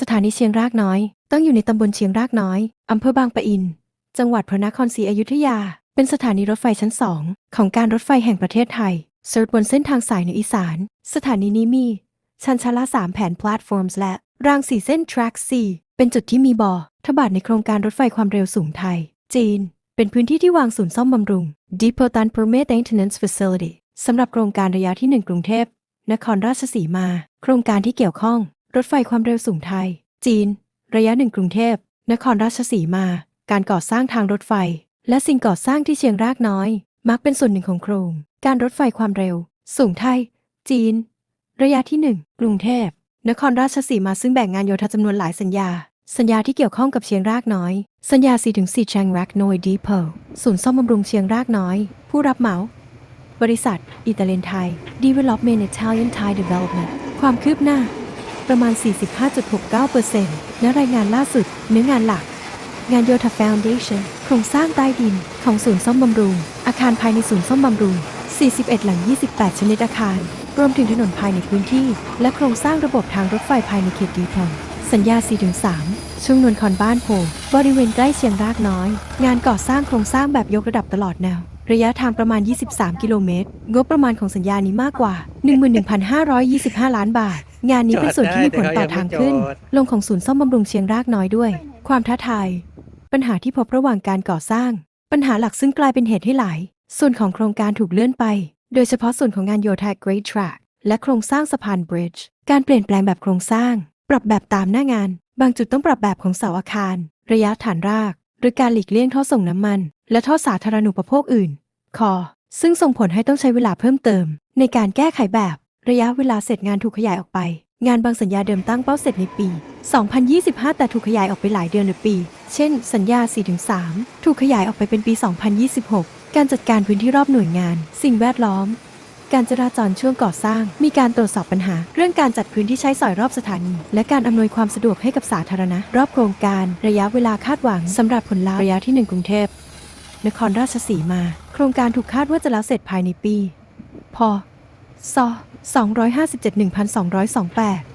สถานีเชียงรากน้อย ตั้งอยู่ในตำบลเชียงรากน้อย อำเภอบางปะอิน จังหวัดพระนครศรีอยุธยา เป็นสถานีรถไฟชั้นสองของการรถไฟแห่งประเทศไทยเซิร์ฟบนเส้นทางสายเหนืออีสาน สถานีนี้มีชันชาลา3แผ่น platforms และรางสี่เส้น track 4เป็นจุดที่มีบ่อทบาทในโครงการรถไฟความเร็วสูงไทย จีน เป็นพื้นที่ที่วางศูนย์ซ่อมบำรุง Depotan Permit Maintenance Facility สำหรับโครงการระยะที่ 1 กรุงเทพนครราชสีมา โครงการที่เกี่ยวข้อง รถไฟความเร็วสูงไทย จีน ระยะ1กรุงเทพ นครราชสีมา การก่อสร้างทางรถไฟ และสิ่งก่อสร้างที่เชียงรากน้อย มักเป็นส่วนหนึ่งของโครง การรถไฟความเร็ว สูงไทย จีน ระยะที่ 1 กรุงเทพ นครราชสีมาซึ่งแบ่งงานโยธาจำนวนหลายสัญญา สัญญาที่เกี่ยวข้องกับเชียงรากน้อย สัญญา4-4 c h a n g r a k n o y Depot ศูนย์ซ่อมบำรุงเชียงรากน้อย ผู้รับเหมา บริษัท อิตาเลียนไทย Development Italian Thai Development ความคืบหน้า ประมาณ 45.69%และรายงานล่าสุด เนื้องานหลัก งานโยธา Foundation โครงสร้างใต้ดินของศูนย์ซ่อมบำรุง อาคารภายในศูนย์ซ่อมบำรุง 41 หลัง 28 ชนิดอาคาร รวมถึงถนนภายในพื้นที่ และโครงสร้างระบบทางรถไฟภายในเขตดีพองสัญญา 4-3 ช่วงนวนคอนบ้านโพบริเวณใกล้เชียงรากน้อย งานก่อสร้างโครงสร้างแบบยกระดับตลอดแนว ระยะทางประมาณ 23 กิโลเมตร งบประมาณของสัญญานี้มากกว่า 11,525 ล้านบาท งานนี้เป็นส่วนที่มีผลต่อทางขึ้น ลงของศูนย์ซ่อมบำรุงเชียงรากน้อยด้วย ความท้าทาย ปัญหาที่พบระหว่างการก่อสร้าง ปัญหาหลักซึ่งกลายเป็นเหตุให้หลาย ส่วนของโครงการถูกเลื่อนไป โดยเฉพาะส่วนของงานโยธา Great Track และโครงสร้างสะพาน Bridge การเปลี่ยนแปลงแบบโครงสร้าง ปรับแบบตามหน้างาน บางจุดต้องปรับแบบของเสาอาคาร ระยะฐานราก หรือการหลีกเลี่ยงท่อส่งน้ำมัน และท่อสาธารณูปโภคอื่น คอ ซึ่งส่งผลให้ต้องใช้เวลาเพิ่มเติม ในการแก้ไขแบบ ระยะเวลาเสร็จงานถูกขยายออกไป งานบางสัญญาเดิมตั้งเป้าเสร็จในปี 2025 แต่ถูกขยายออกไปหลายเดือนหรือปี เช่น สัญญา 4-3 ถูกขยายออกไปเป็นปี 2026 การจัดการพื้นที่รอบหน่วยงาน สิ่งแวดล้อม การจราจรช่วงก่อสร้าง มีการตรวจสอบปัญหา เรื่องการจัดพื้นที่ใช้สอยรอบสถานี และการอำนวยความสะดวกให้กับสาธารณะ รอบโครงการ ระยะเวลาคาดหวังสำหรับผลลัพธ์ระยะที่ 1 กรุงเทพนครราชสีมา โครงการถูกคาดว่าจะแล้วเสร็จภายในปี พศ 257 1228